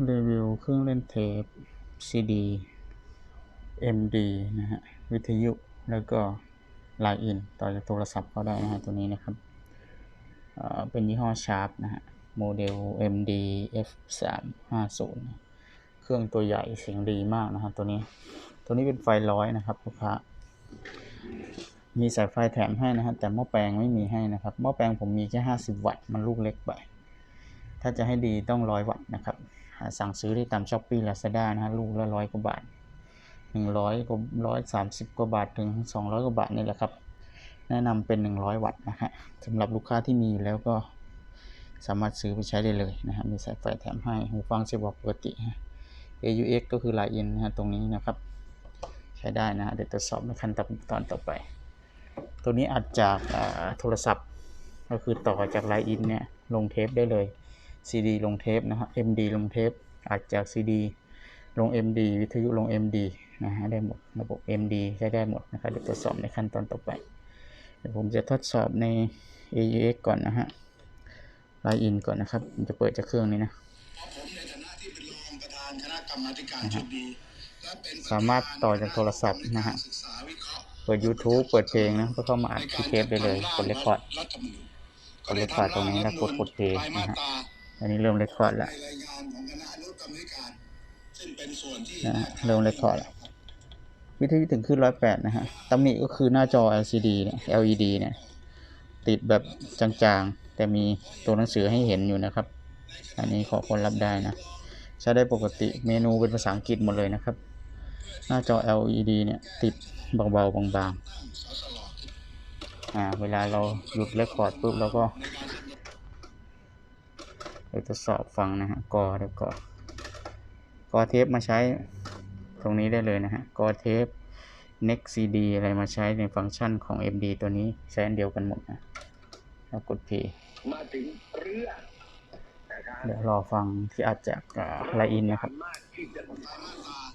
รีวิวเครื่องเล่นเทป CD MD นะฮะ วิทยุแล้วก็ไลน์อิน ต่อจากโทรศัพท์ก็ได้นะฮะ ตัวนี้นะครับเป็นยี่ห้อชาร์ปนะฮะ โมเดล MD F350 เครื่องตัวใหญ่เสียงดีมากนะครับตัวนี้ ตัวนี้เป็นไฟร้อยนะครับลูกค้ามีสายไฟแถมให้นะฮะแต่หม้อแปลงไม่มีให้นะครับหม้อแปลงผมมีแค่ 50 วัตต์มันลูกเล็กไป ถ้าจะให้ดีต้อง 100 วัตต์นะครับ สั่งซื้อได้ตามช้อปปี้ลาซาด้านะฮะลูกละร้อยกว่าบาท100กว่าร้อยสามสิบกว่าบาทถึง200กว่าบาทนี่แหละครับ แนะนำเป็น100วัตต์นะฮะสำหรับลูกค้าที่มีอยู่แล้วก็สามารถซื้อไปใช้ได้เลยนะฮะมีสายไฟแถมให้หูฟังเสียบปกติฮะ AUX ก็คือไลน์อินนะฮะตรงนี้นะครับ ใช้ได้นะฮะเดี๋ยวตรวจสอบในขั้นตอนต่อไป ตัวนี้อัดจากโทรศัพท์ ก็คือต่อจากไลน์อินเนี่ยลงเทปได้เลย CD ลงเทปนะครับ MD ลงเทปอัดจาก CD ลง MD วิทยุลง MD นะฮะได้หมดระบบ MD ใช้ได้หมดนะครับเดี๋ยวตรวจสอบในขั้นตอนต่อไปเดี๋ยวผมจะทดสอบใน AUX ก่อนนะฮะไลน์อินก่อนนะครับผมจะเปิดจากเครื่องนี้นะผมในฐานะที่เป็นรองประธานคณะกรรมาธิการชุดนี้และเป็นประธนสามารถต่อจากโทรศัพท์นะฮะศึกษาวิเคราะห์เปิด YouTube เปิดเพลงนะก็เข้ามาอัดที่เทปได้เลยกดเรคคอร์ดรัฐธรรมนูญกด record ตรงนี้แล้วกดกด play รายมานะฮะตรา อันนี้เริ่มเรคคอร์ดในแล้วรายงานของคณะอนุกรรมาธิการซึ่งเป็นส่วนที่นะฮะเริ่ม record แล้ววิทยุถึงขึ้นร้อยแปดนะฮะตำหนิก็คือหน้าจอ LCD เนี่ย LED เนี่ยติดแบบจางๆ แต่มีตัวหนังสือให้เห็นอยู่นะครับ อันนี้ขอคนรับได้นะ ใช้ได้ปกติเมนูเป็นภาษาอังกฤษหมดเลยนะครับ หน้าจอ LED เนี่ย ติดเบาๆบางๆอ่าเวลาเราหยุดเรคคอร์ดปุ๊บเราก็ เราทดสอบฟังนะฮะกอเดี๋ยวกอกอเทปมาใช้ตรงนี้ได้เลยนะฮะกอเทป Next CD อะไรมาใช้ในฟังก์ชันของ MD ตัวนี้ใช้อันเดียวกันหมดนะแล้วกด p มาถึงเรือเดี๋ยวรอฟังที่อัดจากไลอินนะครับ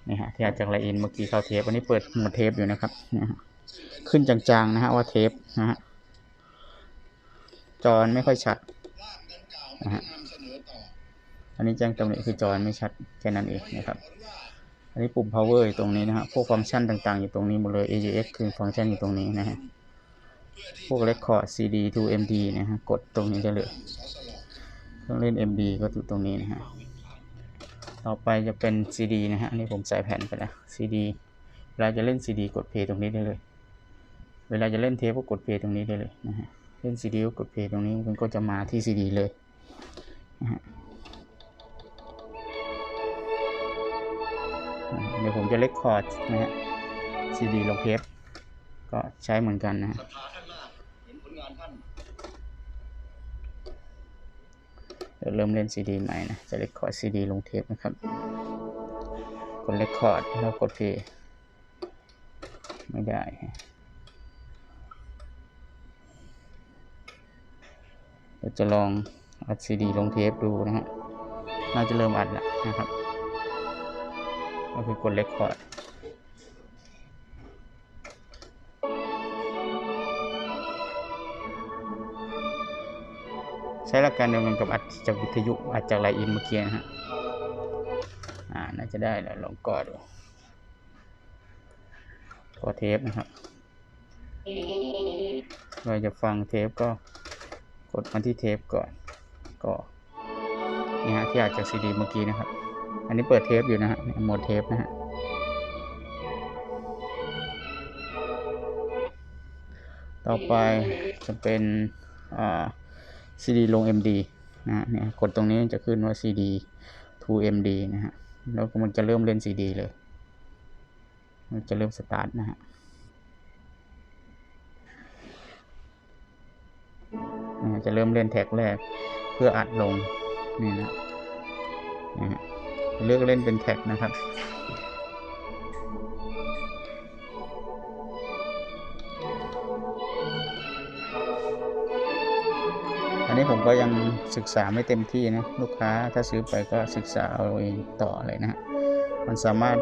นี่ฮะที่อัดจากไลอินเมื่อกี้เข้าเทปวันนี้เปิดหมดเทปอยู่นะครับขึ้นจางๆนะฮะว่าเทปนะฮะจอไม่ค่อยชัดนะฮะ ได้นำเสนอต่อ อันนี้แจ้งตำหนิคือจอไม่ชัดแค่นั้นเองนะครับ อันนี้ปุ่ม power อยู่ตรงนี้นะฮะพวกฟังก์ชันต่างๆ อยู่ตรงนี้หมดเลย AUX คือฟังก์ชันอยู่ตรงนี้นะฮะพวก record CD to MD นะฮะกดตรงนี้ได้เลยเครื่องเล่น MD ก็อยู่ตรงนี้นะฮะต่อไปจะเป็น CD นะฮะอันนี้ผมใส่แผ่นไปแล้ว CD เวลาจะเล่น CD กด play ตรงนี้ได้เลย เวลาจะเล่นเทปก็กด play ตรงนี้ได้เลยนะฮะเล่น CD ก็กด play ตรงนี้มันก็จะมาที่ CD เลยนะฮะ เดี๋ยวผมจะเล็กคอร์ดนะฮะ CD ลงเทปก็ใช้เหมือนกันนะฮะศรัทธาเดี๋ยวเริ่มเล่นซีดีใหม่นะ จะเรคคอร์ดซีดีลงเทปนะครับ กดเรคคอร์ดแล้วกดเพย์ไม่ได้เดี๋ยวจะลองอัดซีดีลงเทปดูนะฮะ น่าจะเริ่มอัดแล้วนะครับ ก็คือกดเรคคอร์ดใช้หลักการเดียวกันกับอัดจากวิทยุอัดจากไลน์อินเมื่อกี้นะฮะ อ่า น่าจะได้แล้วลองกอดดูกอเทปนะครับเราจะฟังเทปก็กดมาที่เทปก่อน ก็นี่ฮะที่อัดจากซีดีเมื่อกี้นะครับ อันนี้เปิดเทปอยู่นะฮะโหมดเทปนะฮะต่อไปจะเป็นอ่า CD ลง MD นะฮะเนี่ยกดตรงนี้จะขึ้นว่า CD to MD นะฮะแล้วมันจะเริ่มเล่น CD เลย มันจะเริ่มสตาร์ทนะฮะนะฮะจะเริ่มเล่นแท็กแรกเพื่ออัดลงนี่นะนะฮะ เลือกเล่นเป็นแท็กนะครับ อันนี้ผมก็ยังศึกษาไม่เต็มที่นะ ลูกค้าถ้าซื้อไปก็ศึกษาเอาเองต่อเลยนะฮะมันสามารถ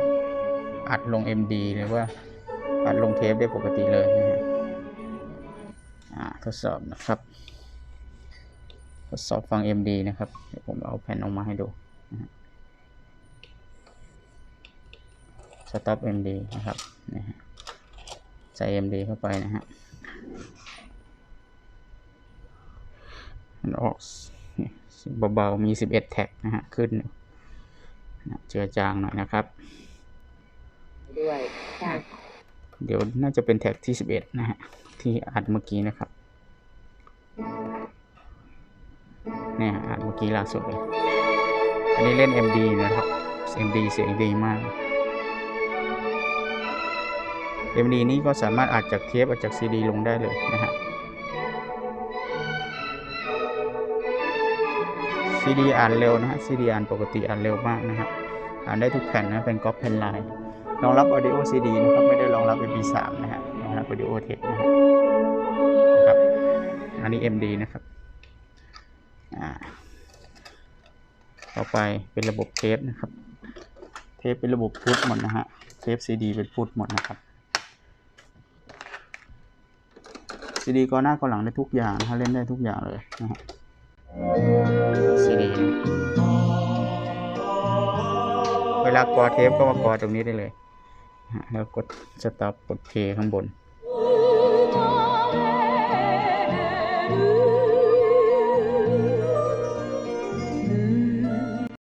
อัดลง MD หรือว่าอัดลงเทปได้ปกติเลยนะฮะทดสอบนะครับ ทดสอบฟัง MD นะครับ เดี๋ยวผมเอาแผ่นออกมาให้ดูนะฮะ stop MD นะครับนะฮะใส่ MD เข้าไปนะฮะมันออกเบาๆมี 11 แท็กนะฮะ ขึ้นอยู่นะเจือจางหน่อยนะครับ ด้วยค่ะเดี๋ยวน่าจะเป็นแท็กที่ 11 นะฮะ ที่อัดเมื่อกี้นะครับเนี่ยอัดเมื่อกี้ล่าสุดเลย อันนี้เล่น MD นะครับ MD เสียงดีมาก MD นี้ก็สามารถอัดจากเทปอัดจาก CD ลงได้เลยนะฮะ CD อ่านเร็วนะฮะ CD อ่านปกติอ่านเร็วมากนะฮะอ่านได้ทุกแผ่นนะเป็นก๊อปแผ่นไลน์รองรับ Audio CD นะครับไม่ได้รองรับ MP3 นะฮะรองรับ Audio Tech นะฮะนะครับอันนี้ MD นะครับอ่าต่อไปเป็นระบบเทปนะครับ เทปเป็นระบบพุทหมดนะฮะ เทป CD เป็นพุทหมดนะครับ CD ก็หน้าก็หลังได้ทุกอย่างนะฮะเล่นได้ทุกอย่างเลยนะฮะ CD นะเวลากอเทปก็มากอตรงนี้ได้เลยนะฮะแล้วกดสต็อปกดเพย์ข้างบน